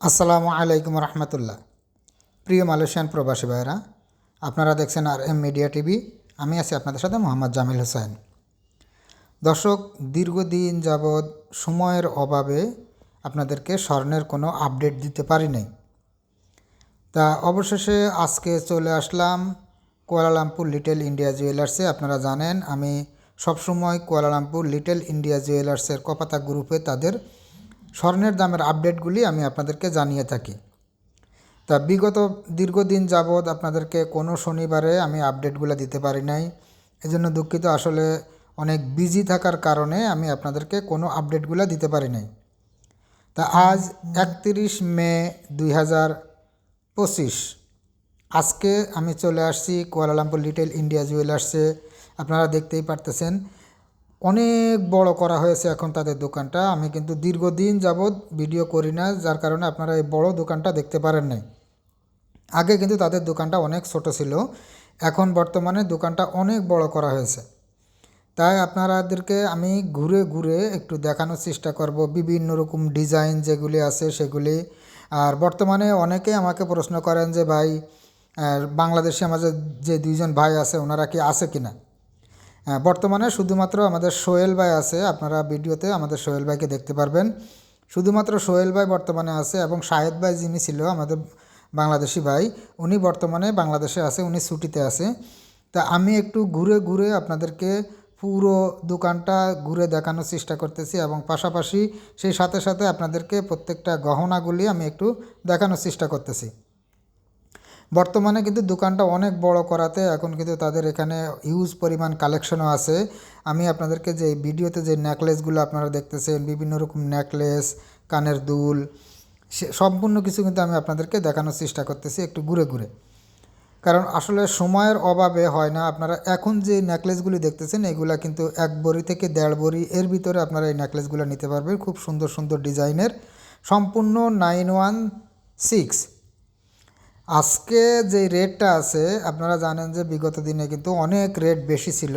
আসসালামু আলাইকুম রহমতুল্লাহ। প্রিয় মালয়েশিয়ান প্রবাসী ভাইরা আপনারা দেখছেন আর এম মিডিয়া টিভি। আমি আছি আপনাদের সাথে মোহাম্মদ জামিল হোসেন। দর্শক, দীর্ঘদিন যাবৎ সময়ের অভাবে আপনাদেরকে স্বর্ণের কোনো আপডেট দিতে পারি নাই। তা অবশেষে আজকে চলে আসলাম কুয়ালালামপুর লিটল ইন্ডিয়া জুয়েলার্সে। আপনারা জানেন, আমি সবসময় কুয়ালালামপুর লিটল ইন্ডিয়া জুয়েলার্সের কপাতা গ্রুপে তাদের স্বর্ণের দামের আপডেটগুলি আমি আপনাদেরকে জানিয়ে থাকি। তা বিগত দীর্ঘদিন যাবৎ আপনাদেরকে কোনো শনিবারে আমি আপডেটগুলো দিতে পারি নাই। এজন্য দুঃখিত, আসলে অনেক বিজি থাকার কারণে আমি আপনাদেরকে কোনো আপডেটগুলো দিতে পারি নাই। তা আজ একত্রিশ মে দুই পঁচিশ। আজকে আমি চলে আসছি কুয়ালালামপুর লিটল ইন্ডিয়া জুয়েলার্সে আপনারা দেখতেই পারতেছেন অনেক বড় করা হয়েছে এখন তাদের দোকানটা। আমি কিন্তু দীর্ঘদিন যাবৎ ভিডিও করি না, যার কারণে আপনারা এই বড় দোকানটা দেখতে পারেন নাই। আগে কিন্তু তাদের দোকানটা অনেক ছোট ছিল, এখন বর্তমানে দোকানটা অনেক বড় করা হয়েছে। তাই আপনারাদেরকে আমি ঘুরে ঘুরে একটু দেখানোর চেষ্টা করব, বিভিন্ন রকম ডিজাইন যেগুলি আছে সেগুলি। আর বর্তমানে অনেকে আমাকে প্রশ্ন করেন যে, ভাই বাংলাদেশে আমাদের যে দুইজন ভাই আছে, ওনারা কি আছে কি না বর্তমানে শুধুমাত্র আমাদের সোহেল ভাই আছে, আপনারা ভিডিওতে আমাদের সোহেল ভাইকে দেখতে পারবেন। শুধুমাত্র সোহেল ভাই বর্তমানে আছে এবং শাহেদ ভাই যিনি ছিল আমাদের বাংলাদেশি ভাই, উনি বর্তমানে বাংলাদেশে আছে, উনি ছুটিতে আছে। তা আমি একটু ঘুরে ঘুরে আপনাদেরকে পুরো দোকানটা ঘুরে দেখানোর চেষ্টা করতেছি এবং পাশাপাশি সেই সাথে সাথে আপনাদেরকে প্রত্যেকটা গহনাগুলি আমি একটু দেখানোর চেষ্টা করতেছি। বর্তমানে কিন্তু দোকানটা অনেক বড় করাতে এখন কিন্তু তাদের এখানে হিউজ পরিমাণ কালেকশনও আছে। আমি আপনাদেরকে যে ভিডিওতে যে নেকলেসগুলো আপনারা দেখতেছেন, বিভিন্ন রকম নেকলেস কানের দুল সম্পূর্ণ কিছু কিন্তু আমি আপনাদেরকে দেখানোর চেষ্টা করতেছি একটু ঘুরে ঘুরে। কারণ আসলে সময়ের অভাবে হয় না, আপনারা এখন যে নেকলেসগুলি দেখতেছেন, এগুলা কিন্তু এক বড়ি থেকে দেড় বড়ি এর ভিতরে আপনারা এই নেকলেসগুলো নিতে পারবেন খুব সুন্দর সুন্দর ডিজাইনের সম্পূর্ণ নাইন ওয়ান সিক্স আজকে যে রেটটা আছে, আপনারা জানেন যে বিগত দিনে কিন্তু অনেক রেট বেশি ছিল।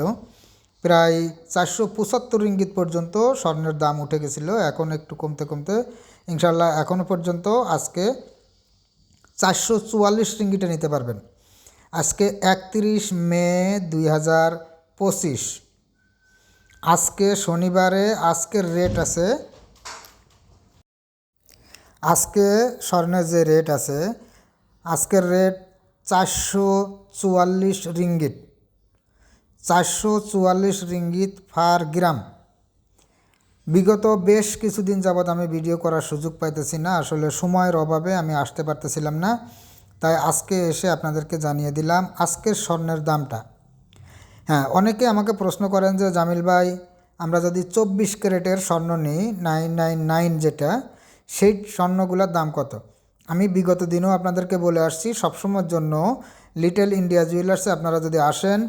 প্রায় চারশো পঁচাত্তর ইঙ্গিত পর্যন্ত স্বর্ণের দাম উঠে গেছিল। এখন একটু কমতে কমতে ইনশাল্লাহ এখনও পর্যন্ত আজকে চারশো চুয়াল্লিশ রিঙ্গিটে নিতে পারবেন। আজকে একত্রিশ মে দুই হাজার পঁচিশ। আজকে শনিবারে আজকের রেট আছে, আজকে স্বর্ণের যে রেট আছে আজকের রেট চারশো চুয়াল্লিশ রিঙ্গিত। চারশো চুয়াল্লিশ রিঙ্গিত ফার গ্রাম। বিগত বেশ কিছুদিন যাবৎ আমি ভিডিও করার সুযোগ পাইতেছি না, আসলে সময়ের অভাবে আমি আসতে পারতেছিলাম না, তাই আজকে এসে আপনাদেরকে জানিয়ে দিলাম আজকের স্বর্ণের দামটা। হ্যাঁ অনেকে আমাকে প্রশ্ন করেন যে, জামিল ভাই, আমরা যদি চব্বিশ ক্যারেটের স্বর্ণ নিই, নাইন নাইন নাইন যেটা, সেই স্বর্ণগুলোর দাম কত? আমি বিগত দিনেও আপনাদেরকে বলে আসছি, সবসময়ের জন্য লিটল ইন্ডিয়া জুয়েলার্সে আপনারা যদি আসেন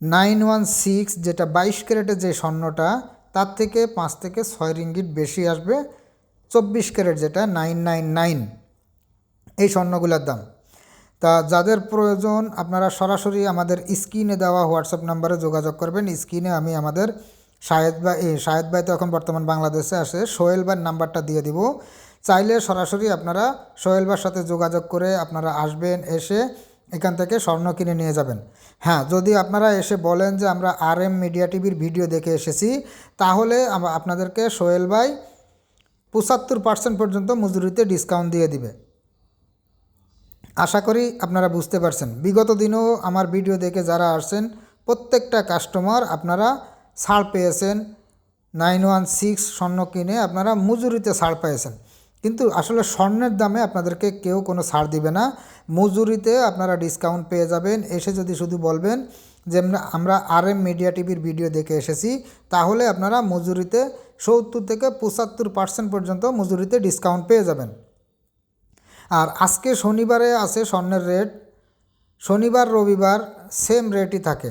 নাইন ওয়ান সিক্স যেটা বাইশ ক্যারেটের যে স্বর্ণটা, তার থেকে পাঁচ থেকে ছয় রিঙ্গিট বেশি আসবে, চব্বিশ ক্যারেট যেটা নাইন নাইন নাইন এই স্বর্ণগুলোর দাম। তা যাদের প্রয়োজন, আপনারা সরাসরি আমাদের স্ক্রিনে দেওয়া হোয়াটসঅ্যাপ নাম্বারে যোগাযোগ করবেন। স্ক্রিনে আমি আমাদের শাহেদ ভাই শাহেদ ভাই তো এখন বর্তমান বাংলাদেশে আসে সোহেল ভাইয়ের নাম্বারটা দিয়ে দিব। চাইলে সরাসরি আপনারা সোহেলবার সাথে যোগাযোগ করে আপনারা আসবেন, এসে এখান থেকে স্বর্ণ কিনে নিয়ে যাবেন। হ্যাঁ যদি আপনারা এসে বলেন যে আমরা আর এম মিডিয়া টিভির ভিডিও দেখে এসেছি, তাহলে আপনাদেরকে সোহেল ভাই পঁচাত্তর পার্সেন্ট পর্যন্ত মজুরিতে ডিসকাউন্ট দিয়ে দিবে। আশা করি আপনারা বুঝতে পারছেন। বিগত দিনেও আমার ভিডিও দেখে যারা আসছেন, প্রত্যেকটা কাস্টমার আপনারা ছাড় পেয়েছেন। নাইন ওয়ান সিক্স স্বর্ণ কিনে আপনারা মজুরিতে ছাড় পেয়েছেন। কিন্তু আসলে স্বর্ণের দামে আপনাদেরকে কেউ কোনো ছাড় দিবে না। মজুরিতে আপনারা ডিসকাউন্ট পেয়ে যাবেন। এসে যদি শুধু বলবেন যে আমরা আর এম মিডিয়া টিভির ভিডিও দেখে এসেছি, তাহলে আপনারা মজুরিতে সত্তর থেকে পঁচাত্তর পার্সেন্ট পর্যন্ত মজুরিতে ডিসকাউন্ট পেয়ে যাবেন। আর আজকে শনিবারে আছে স্বর্ণের রেট শনিবার, রবিবার সেম রেটই থাকে।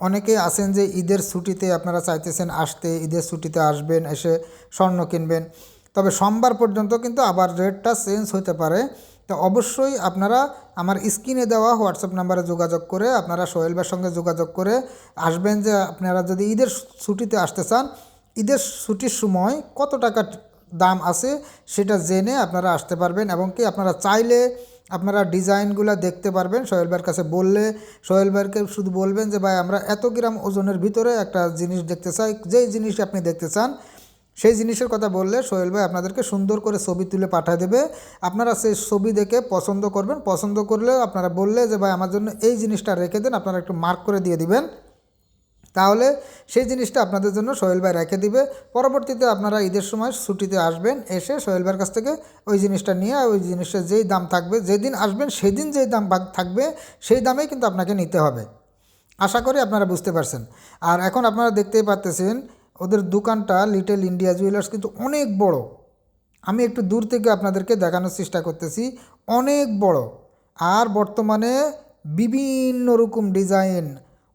অনেকে আছেন যে ঈদের ছুটিতে আপনারা চাইতেছেন আসতে, ঈদের ছুটিতে আসবেন, এসে স্বর্ণ কিনবেন। তবে সোমবার পর্যন্ত কিন্তু আবার রেটটা চেঞ্জ হতে পারে। তো অবশ্যই আপনারা আমার স্ক্রিনে দেওয়া হোয়াটসঅ্যাপ নাম্বারে যোগাযোগ করে, আপনারা সোহেলবার সঙ্গে যোগাযোগ করে আসবেন যে আপনারা যদি ঈদের ছুটিতে আসতে চান, ঈদের ছুটির সময় কত টাকা দাম আছে সেটা জেনে আপনারা আসতে পারবেন এবং কি আপনারা চাইলে আপনারা ডিজাইনগুলো দেখতে পারবেন। সোহেল ভাইয়ের কাছে বললে সোহেলবারকে শুধু বলবেন যে, ভাই, আমরা এত গ্রাম ওজনের ভিতরে একটা জিনিস দেখতে চাই। যেই জিনিস আপনি দেখতে চান সেই জিনিসের কথা বললে সোহেল ভাই আপনাদেরকে সুন্দর করে ছবি তুলে পাঠিয়ে দেবে। আপনারা সেই ছবি দেখে পছন্দ করবেন। পছন্দ করলে আপনারা বললে যে, ভাই, আমার জন্য এই জিনিসটা রেখে দেন, আপনারা একটু মার্ক করে দিয়ে দিবেন। তাহলে সেই জিনিসটা আপনাদের জন্য সোহেল ভাই রেখে দিবে। পরবর্তীতে আপনারা ঈদের সময় ছুটিতে আসবেন, এসে সোহেল ভাইয়ের কাছ থেকে ওই জিনিসটা নিয়ে, ওই জিনিসটা যেই দাম থাকবে, যেদিন আসবেন সেদিন যেই দাম থাকবে, সেই দামেই কিন্তু আপনাকে নিতে হবে। আশা করি আপনারা বুঝতে পারছেন। আর এখন আপনারা দেখতেই পাচ্তেছেন ওদের দোকানটা লিটল ইন্ডিয়া জুয়েলার্স কিন্তু অনেক বড়। আমি একটু দূর থেকে আপনাদেরকে দেখানোর চেষ্টা করতেছি, অনেক বড়। আর বর্তমানে বিভিন্ন রকম ডিজাইন,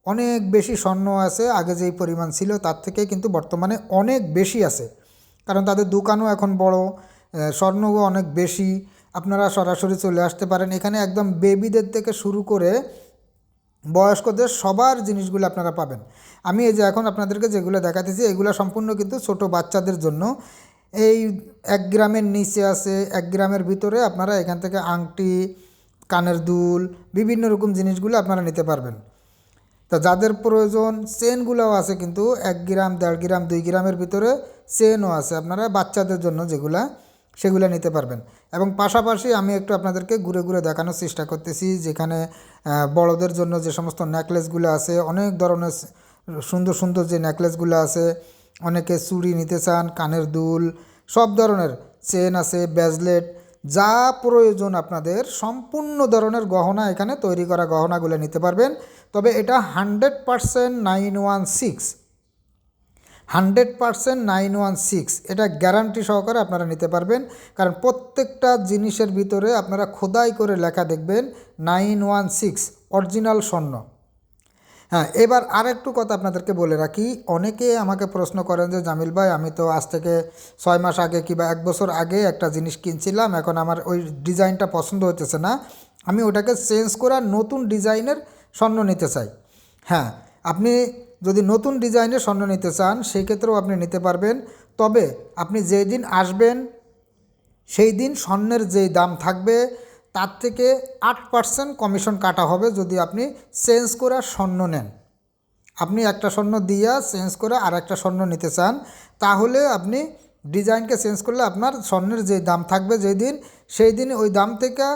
অনেক বেশি স্বর্ণ আছে, আগে যেই পরিমাণ ছিল তার থেকে কিন্তু বর্তমানে অনেক বেশি আছে। কারণ তাদের দোকানও এখন বড় স্বর্ণও অনেক বেশি। আপনারা সরাসরি চলে আসতে পারেন। এখানে একদম বেবিদের থেকে শুরু করে বয়স্কদের সবার জিনিসগুলো আপনারা পাবেন। আমি এই যে এখন আপনাদেরকে যেগুলো দেখাতেছি, এগুলো সম্পূর্ণ কিন্তু ছোট বাচ্চাদের জন্য। এই এক গ্রামের নিচে আছে, এক গ্রামের ভিতরে আপনারা এখান থেকে আংটি, কানের দুল, বিভিন্ন রকম জিনিসগুলো আপনারা নিতে পারবেন। তা যাদের প্রয়োজন, চেনগুলোও আছে কিন্তু, এক গ্রাম, দেড় গ্রাম, দুই গ্রামের ভিতরে চেনও আছে। আপনারা বাচ্চাদের জন্য যেগুলা সেগুলো নিতে পারবেন। এবং পাশাপাশি আমি একটু আপনাদেরকে ঘুরে ঘুরে দেখানোর চেষ্টা করতেছি, যেখানে বড়দের জন্য যে সমস্ত নেকলেসগুলো আছে, অনেক ধরনের সুন্দর সুন্দর যে নেকলেসগুলো আছে, অনেকে চুড়ি নিতে চান, কানের দুল, সব ধরনের চেন আছে ব্যাজলেট যা প্রয়োজন আপনাদের, সম্পূর্ণ ধরনের গহনা এখানে তৈরি করা গহনাগুলো নিতে পারবেন। তবে এটা hundred percent nine one six hundred percent nine one six, এটা গ্যারান্টি সহকারে আপনারা নিতে পারবেন। কারণ প্রত্যেকটা জিনিসের ভিতরে আপনারা খোদাই করে লেখা দেখবেন নাইন ওয়ান সিক্স, অরিজিনাল স্বর্ণ। হ্যাঁ এবার আরেকটু কথা আপনাদেরকে বলে রাখি। অনেকে আমাকে প্রশ্ন করেন যে, জামিল ভাই, আমি তো আজ থেকে ছয় মাস আগে কিংবা এক বছর আগে একটা জিনিস কিনছিলাম, এখন আমার ওই ডিজাইনটা পছন্দ হতেছে না। আমি ওটাকে চেঞ্জ করে নতুন ডিজাইনের স্বর্ণ নিতে চাই। হ্যাঁ আপনি যদি নতুন ডিজাইনে স্বর্ণ নিতে চান, সেই ক্ষেত্রেও আপনি নিতে পারবেন। তবে আপনি যেই দিন আসবেন, সেই দিন স্বর্ণের যেই দাম থাকবে, তার থেকে আট পার্সেন্ট কমিশন কাটা হবে যদি আপনি চেঞ্জ করে স্বর্ণ নেন। আপনি একটা স্বর্ণ দিয়া চেঞ্জ করে আর একটা স্বর্ণ নিতে চান, তাহলে আপনি ডিজাইনকে চেঞ্জ করলে আপনার স্বর্ণের যে দাম থাকবে যেই দিন, সেই দিন ওই দাম থেকে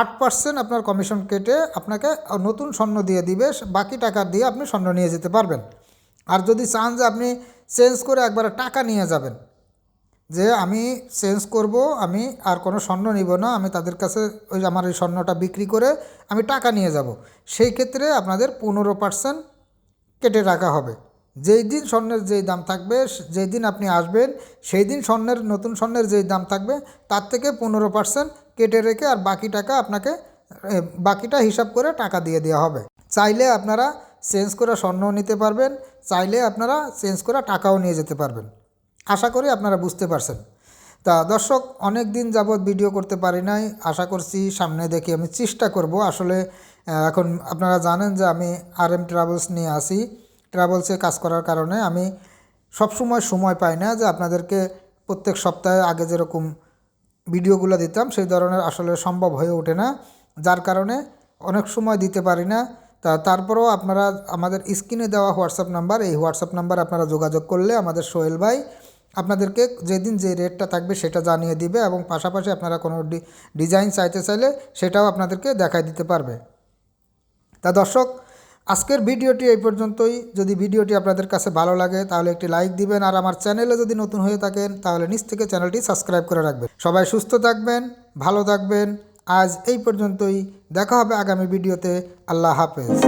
আট পার্সেন্ট আপনার কমিশন কেটে আপনাকে নতুন স্বর্ণ দিয়ে দিবে, বাকি টাকা দিয়ে আপনি স্বর্ণ নিয়ে যেতে পারবেন। আর যদি চান যে আপনি চেঞ্জ করে একবারে টাকা নিয়ে যাবেন, যে আমি চেঞ্জ করব, আমি আর কোনো স্বর্ণ নিব না, আমি তাদের কাছে ওই আমার এই স্বর্ণটা বিক্রি করে আমি টাকা নিয়ে যাব, সেই ক্ষেত্রে আপনাদের পনেরো পার্সেন্ট কেটে রাখা হবে। যেই দিন স্বর্ণের যেই দাম থাকবে, যেই দিন আপনি আসবেন, সেই দিন স্বর্ণের, নতুন স্বর্ণের যেই দাম থাকবে, তার থেকে পনেরো পার্সেন্ট কেটে রেখে আর বাকি টাকা আপনাকে বাকিটা হিসাব করে টাকা দিয়ে দেওয়া হবে। চাইলে আপনারা চেঞ্জ করে স্বর্ণও নিতে পারবেন, চাইলে আপনারা চেঞ্জ করে টাকাও নিয়ে যেতে পারবেন। আশা করি আপনারা বুঝতে পারছেন। তা দর্শক, অনেক দিন যাবৎ ভিডিও করতে পারি নাই, আশা করছি সামনে দেখি আমি চেষ্টা করব। আসলে এখন আপনারা জানেন যে আমি আর এম ট্রাভেলস নিয়ে আসি। ট্রাভেলসে কাজ করার কারণে আমি সবসময় সময় পাই না যে আপনাদেরকে প্রত্যেক সপ্তাহে আগে যেরকম ভিডিওগুলো দিতাম, সেই ধরনের আসলে সম্ভব হয়ে ওঠে না। যার কারণে অনেক সময় দিতে পারি না। তা তারপরেও আপনারা, আমাদের স্ক্রিনে দেওয়া হোয়াটসঅ্যাপ নাম্বার, এই হোয়াটসঅ্যাপ নাম্বার আপনারা যোগাযোগ করলে আমাদের সোহেল ভাই আপনাদেরকে যেদিন যে রেটটা থাকবে সেটা জানিয়ে দিবে এবং পাশাপাশি আপনারা কোনো ডিজাইন চাইতে চাইলে সেটাও আপনাদেরকে দেখাই দিতে পারবে। তা দর্শক আজকের ভিডিওটি এই পর্যন্তই। যদি ভিডিওটি আপনাদের কাছে ভালো লাগে, তাহলে একটি লাইক দিবেন আর আমার চ্যানেলে যদি নতুন হয়ে থাকেন, তাহলে নিচ থেকে চ্যানেলটি সাবস্ক্রাইব করে রাখবেন। সবাই সুস্থ থাকবেন, ভালো থাকবেন। আজ এই পর্যন্তই। দেখা হবে আগামী ভিডিওতে। আল্লাহ হাফেজ।